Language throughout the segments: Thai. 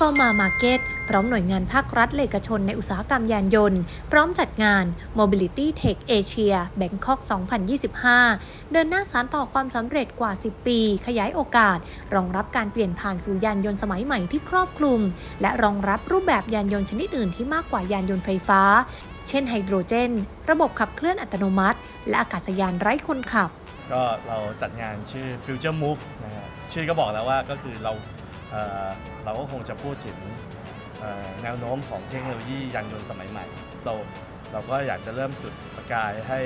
Informa Market พร้อมหน่วยงานภาครัฐและเอกชนในอุตสาหกรรมยานยนต์ พร้อมจัดงาน Mobility Tech Asia Bangkok 2025 เดินหน้าสารต่อความสำเร็จกว่า 10 ปี ขยายโอกาส รองรับการเปลี่ยนผ่านสู่ยานยนต์สมัยใหม่ที่ครอบคลุม และรองรับรูปแบบยานยนต์ชนิดอื่นที่มากกว่ายานยนต์ไฟฟ้า เช่นไฮโดรเจน ระบบขับเคลื่อนอัตโนมัติ และอากาศยานไร้คนขับ ก็เราจัดงานชื่อ Future Move นะฮะชื่อก็บอกแล้วว่าก็คือเรา เเราก็คงจะพูดถึงแนวโน้มของเทคโนโลยียานยนต์สมัยใหม่ เราเราก็อยากจะเริ่มจุดประกายให้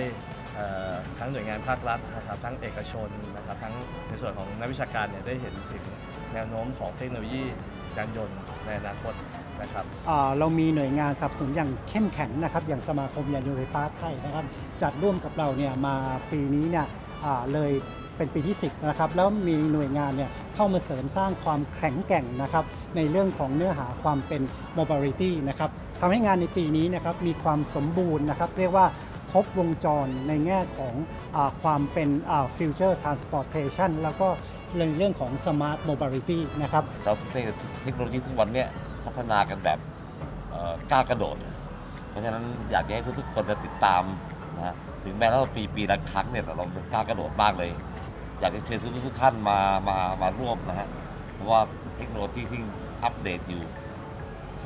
ทั้งหน่วยงานภาครัฐนะครับทั้งเอกชนนะครับทั้งในส่วนของนักวิชาการเนี่ยได้เห็นถึงแนวโน้มของเทคโนโลยียานยนต์ในอนาคตนะครับเรามีหน่วยงานสนับสนุนอย่างเข้มแข็งนะครับอย่างสมาคมยานยนต์ไฟฟ้าไทยนะครับจัดร่วมกับเราเนี่ยมาปีนี้เนี่ยเลยเป็นปีที่ 10นะครับแล้วมีหน่วยงานเนี่ย เข้ามาเสริมสร้างความแข็งแกร่งนะครับในเรื่องของเนื้อหาความเป็น mobility นะครับทำให้งานในปีนี้นะครับมีความสมบูรณ์นะครับ เรียกว่าครบวงจรในแง่ของอความเป็น future transportation แล้วก็ในเรื่องของ smart mobility นะครับเราเทคโนโลยีทุกวันเนี้ยพัฒนากันแบบก้าวกระโดด เพราะฉะนั้นอยากจะให้ทุกๆคนติดตามนะฮะถึงแม้ว่าปีปีละครั้งเนี่ยแต่เราก้าวกระโดดมากเลย อยากจะเชิญทุกๆท่านมามามาร่วมนะฮะเพราะว่าเทคโนโลยีที่อัปเดตอยู่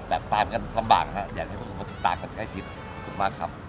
แบบตามกันลำบากฮะอยากให้ทุกคนมาติดตามกันใกล้ชิดขอบคุณมากครับ